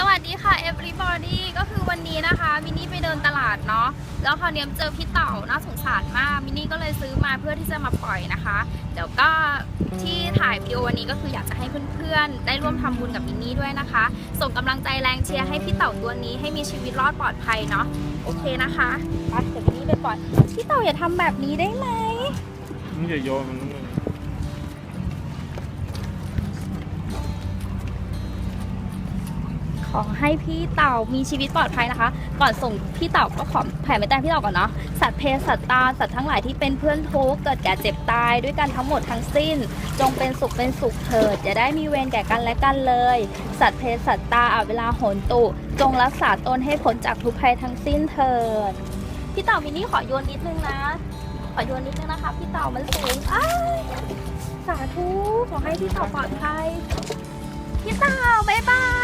สวัสดีค่ะ everybody ก็คือวันนี้นะคะมินนี่ไปเดินตลาดเนาะแล้วคราวนี้เจอพี่เต่าน่าสงสารมากมินนี่ก็เลยซื้อมาเพื่อที่จะมาปล่อยนะคะเดี๋ยวก็ที่ถ่ายวิดีโอวันนี้ก็คืออยากจะให้เพื่อนๆ ได้ร่วมทำบุญกับมินนี่ด้วยนะคะ ส่งกำลังใจแรงเชียร์ให้พี่เต่าตัวนี้ให้มีชีวิตรอดปลอดภัยเนาะโอเคนะคะไปเดี๋ยวมินนี่ไปปล่อยพี่เต่าอย่าทำแบบนี้ได้ไหมมึงอย่าโยนมัน อให้พี่เต่ามีชีวิตปลอดภัยนะคะ ก่อนส่งพี่เต่าก็ขอแผ่เมตตาพี่เต่าก่อนเนาะสัตว์เพศสัตว์ตาสัตว์ทั้งหลายที่เป็นเพื่อนทุกเกิดแก่เจ็บตายด้วยกันทั้งหมดทั้งสิ้น จงเป็นสุขเป็นสุขเถิดอย่าได้มีเวรแก่กันและกันเลย สัตว์เพศสัตว์ตาอาเวลาโหนตุจงรักษาตนให้พ้นจากทุกภัยทั้งสิ้นเถิดพี่เต่ามินนี่ขอโยนนิดนึงนะ ขอโยนนิดนึงนะคะ พี่เต่ามันสูงอ้าสาธุขอให้พี่เต่าปลอดภัยพี่เต่าบายบายบายบาย